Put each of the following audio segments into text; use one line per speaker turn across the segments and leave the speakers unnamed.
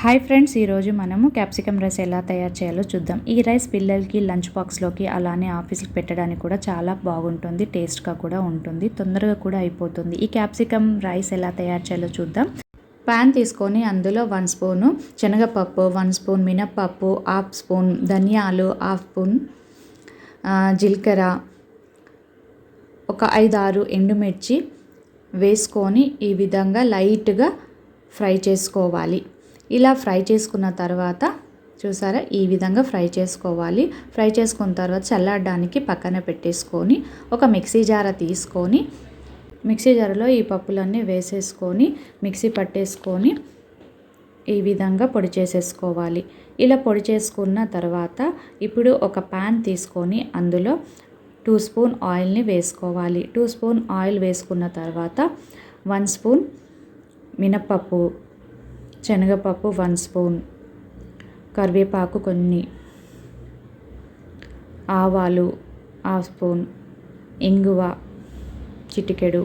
Hi friends ఈరోజు మనము capsicum rice ఎలా తయారు చేయాలో చూద్దాం. ఈ రైస్ పిల్లలకి లంచ్ బాక్స్లోకి అలానే ఆఫీస్కి పెట్టడానికి కూడా చాలా బాగుంటుంది టేస్ట్గా కూడా ఉంటుంది తొందరగా కూడా అయిపోతుంది. ఈ క్యాప్సికమ్ రైస్ ఎలా తయారు చేయాలో చూద్దాం. పాన్ తీసుకొని అందులో వన్ స్పూను శనగపప్పు వన్ స్పూన్ మినప్పప్పు హాఫ్ స్పూన్ ధనియాలు హాఫ్ స్పూన్ జీలకర్ర ఒక ఐదు ఆరు ఎండుమిర్చి వేసుకొని ఈ విధంగా లైట్గా ఫ్రై చేసుకోవాలి. ఇలా ఫ్రై చేసుకున్న తర్వాత చూసారా? ఈ విధంగా ఫ్రై చేసుకోవాలి. ఫ్రై చేసుకున్న తర్వాత చల్లడానికి పక్కన పెట్టేసుకొని ఒక మిక్సీ జార తీసుకొని మిక్సీ జారలో ఈ పప్పులన్నీ వేసేసుకొని మిక్సీ పట్టేసుకొని ఈ విధంగా పొడి చేసేసుకోవాలి. ఇలా పొడి చేసుకున్న తర్వాత ఇప్పుడు ఒక ప్యాన్ తీసుకొని అందులో టూ స్పూన్ ఆయిల్ని వేసుకోవాలి. టూ స్పూన్ ఆయిల్ వేసుకున్న తర్వాత వన్ స్పూన్ మినప్పప్పు శనగపప్పు వన్ స్పూన్ కరివేపాకు కొన్ని ఆవాలు హాఫ్ స్పూన్ ఇంగువ చిటికెడు.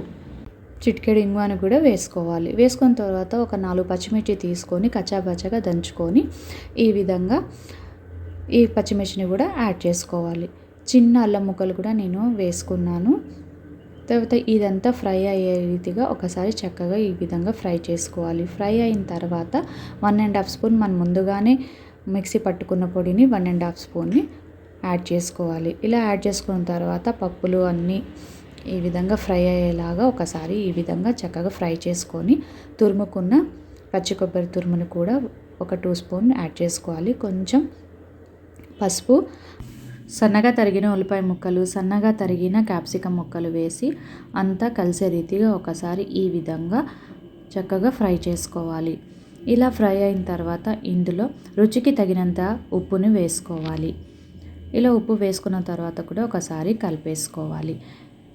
చిటికెడు ఇంగువను కూడా వేసుకోవాలి. వేసుకున్న తర్వాత ఒక నాలుగు పచ్చిమిర్చి తీసుకొని కచ్చాపచ్చగా దంచుకొని ఈ విధంగా ఈ పచ్చిమిర్చిని కూడా యాడ్ చేసుకోవాలి. చిన్న అల్లం ముక్కలు కూడా నేను వేసుకున్నాను. తర్వాత ఇదంతా ఫ్రై అయ్యే రీతిగా ఒకసారి చక్కగా ఈ విధంగా ఫ్రై చేసుకోవాలి. ఫ్రై అయిన తర్వాత వన్ అండ్ హాఫ్ స్పూన్ మనం ముందుగానే మిక్సీ పట్టుకున్న పొడిని వన్ అండ్ హాఫ్ స్పూన్ని యాడ్ చేసుకోవాలి. ఇలా యాడ్ చేసుకున్న తర్వాత పప్పులు అన్నీ ఈ విధంగా ఫ్రై అయ్యేలాగా ఒకసారి ఈ విధంగా చక్కగా ఫ్రై చేసుకొని తురుముకున్న పచ్చి కొబ్బరి తురుమును కూడా ఒక టూ స్పూన్ యాడ్ చేసుకోవాలి. కొంచెం పసుపు సన్నగా తరిగిన ఉల్లిపాయ ముక్కలు సన్నగా తరిగిన క్యాప్సికం ముక్కలు వేసి అంతా కలిసే రీతిగా ఒకసారి ఈ విధంగా చక్కగా ఫ్రై చేసుకోవాలి. ఇలా ఫ్రై అయిన తర్వాత ఇందులో రుచికి తగినంత ఉప్పుని వేసుకోవాలి. ఇలా ఉప్పు వేసుకున్న తర్వాత కూడా ఒకసారి కలిపేసుకోవాలి.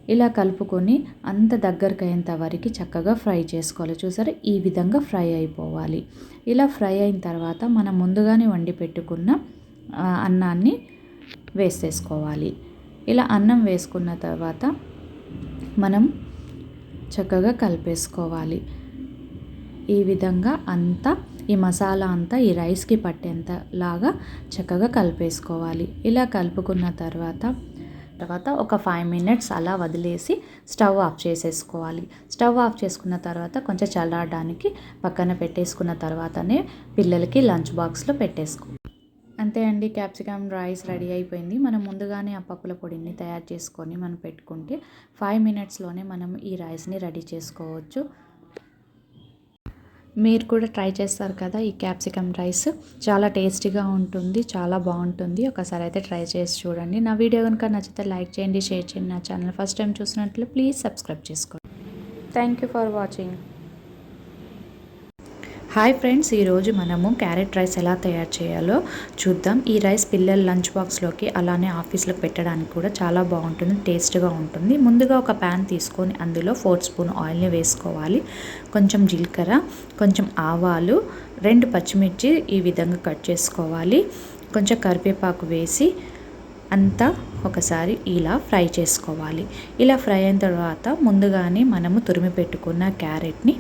ఇలా కలుపుకొని అంత దగ్గరకు అయ్యేంత వరకు చక్కగా ఫ్రై చేసుకోవాలి. చూసారా? ఈ విధంగా ఫ్రై అయిపోవాలి. ఇలా ఫ్రై అయిన తర్వాత మనం ముందుగానే వండి పెట్టుకున్న అన్నాన్ని వేసేసుకోవాలి. ఇలా అన్నం వేసుకున్న తర్వాత మనం చక్కగా కలిపేసుకోవాలి. ఈ విధంగా అంతా ఈ మసాలా అంతా ఈ రైస్కి పట్టేంత లాగా చక్కగా కలిపేసుకోవాలి. ఇలా కలుపుకున్న తర్వాత తర్వాత ఒక ఫైవ్ మినిట్స్ అలా వదిలేసి స్టవ్ ఆఫ్ చేసేసుకోవాలి. స్టవ్ ఆఫ్ చేసుకున్న తర్వాత కొంచెం చల్లారడానికి పక్కన పెట్టేసుకున్న తర్వాతనే పిల్లలకి లంచ్ బాక్స్లో పెట్టేసుకో అంతే అండి క్యాప్సికమ్ రైస్ రెడీ అయిపోయింది. మనం ముందుగానే ఆ పప్పుల పొడిని తయారు చేసుకొని మనం పెట్టుకుంటే ఫైవ్ మినిట్స్లోనే మనం ఈ రైస్ని రెడీ చేసుకోవచ్చు. మీరు కూడా ట్రై చేస్తారు కదా ఈ క్యాప్సికమ్ రైస్. చాలా టేస్టీగా ఉంటుంది చాలా బాగుంటుంది. ఒకసారి అయితే ట్రై చేసి చూడండి. నా వీడియో కనుక నచ్చితే లైక్ చేయండి షేర్ చేయండి. నా ఛానల్ ఫస్ట్ టైం చూసినట్లు ప్లీజ్ సబ్స్క్రైబ్ చేసుకోండి. Thank you for watching hi friends ఈరోజు మనము క్యారెట్ రైస్ ఎలా తయారు చేయాలో చూద్దాం. ఈ రైస్ పిల్లల లంచ్ బాక్స్లోకి అలానే ఆఫీస్లో పెట్టడానికి కూడా చాలా బాగుంటుంది టేస్ట్గా ఉంటుంది. ముందుగా ఒక ప్యాన్ తీసుకొని అందులో ఫోర్ స్పూన్ ఆయిల్ని వేసుకోవాలి. కొంచెం జీలకర్ర కొంచెం ఆవాలు రెండు పచ్చిమిర్చి ఈ విధంగా కట్ చేసుకోవాలి. కొంచెం కరివేపాకు వేసి అంతా ఒకసారి ఇలా ఫ్రై చేసుకోవాలి. ఇలా ఫ్రై అయిన తర్వాత ముందుగానే మనము తురిమి పెట్టుకున్న క్యారెట్ని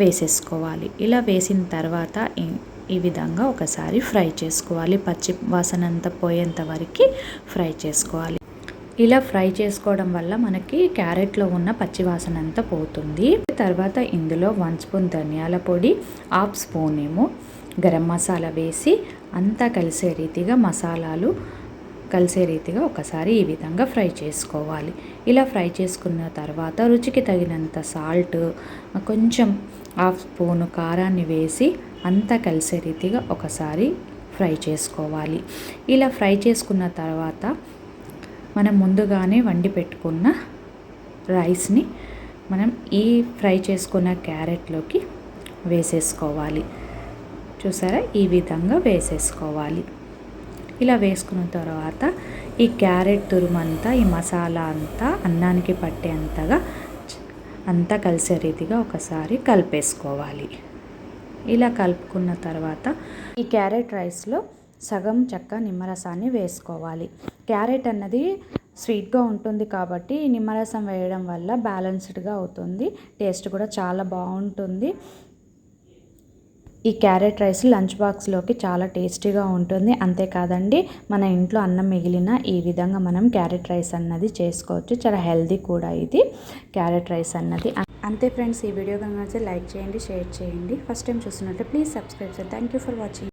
వేసేసుకోవాలి. ఇలా వేసిన తర్వాత ఈ- విధంగా ఒకసారి ఫ్రై చేసుకోవాలి. పచ్చి వాసన అంతా పోయేంత వరకు ఫ్రై చేసుకోవాలి. ఇలా ఫ్రై చేసుకోవడం వల్ల మనకి క్యారెట్లో ఉన్న పచ్చి వాసన అంతా పోతుంది. తర్వాత ఇందులో వన్ స్పూన్ ధనియాల పొడి హాఫ్ స్పూన్ ఏమో గరం మసాలా వేసి అంతా కలిసే రీతిగా మసాలాలు కలిసే రీతిగా ఒకసారి ఈ విధంగా ఫ్రై చేసుకోవాలి. ఇలా ఫ్రై చేసుకున్న తర్వాత రుచికి తగినంత సాల్ట్ కొంచెం హాఫ్ స్పూను కారాన్ని వేసి అంతా కలిసే రీతిగా ఒకసారి ఫ్రై చేసుకోవాలి. ఇలా ఫ్రై చేసుకున్న తర్వాత మనం ముందుగానే వండి పెట్టుకున్న రైస్ని మనం ఈ ఫ్రై చేసుకున్న క్యారెట్లోకి వేసేసుకోవాలి. చూసారా? ఈ విధంగా వేసేసుకోవాలి. ఇలా వేసుకున్న తర్వాత ఈ క్యారెట్ తురుమంతా ఈ మసాలా అంతా అన్నానికి పట్టేంతగా అంతా కలిసే రీతిగా ఒకసారి కలిపేసుకోవాలి. ఇలా కలుపుకున్న తర్వాత ఈ క్యారెట్ రైస్లో సగం చెక్క నిమ్మరసాన్ని వేసుకోవాలి. క్యారెట్ అన్నది స్వీట్గా ఉంటుంది కాబట్టి నిమ్మరసం వేయడం వల్ల బ్యాలెన్స్డ్గా అవుతుంది. టేస్ట్ కూడా చాలా బాగుంటుంది. ఈ క్యారెట్ రైస్ లంచ్ బాక్స్లోకి చాలా టేస్టీగా ఉంటుంది. అంతేకాదండి మన ఇంట్లో అన్నం మిగిలిన ఈ విధంగా మనం క్యారెట్ రైస్ అన్నది చేసుకోవచ్చు. చాలా హెల్దీ కూడా ఇది క్యారెట్ రైస్ అన్నది. అంతే ఫ్రెండ్స్ ఈ వీడియో కనుక లైక్ చేయండి షేర్ చేయండి. ఫస్ట్ టైం చూస్తున్నట్టు ప్లీజ్ సబ్స్క్రైబ్ చేయండి. Thank you for watching.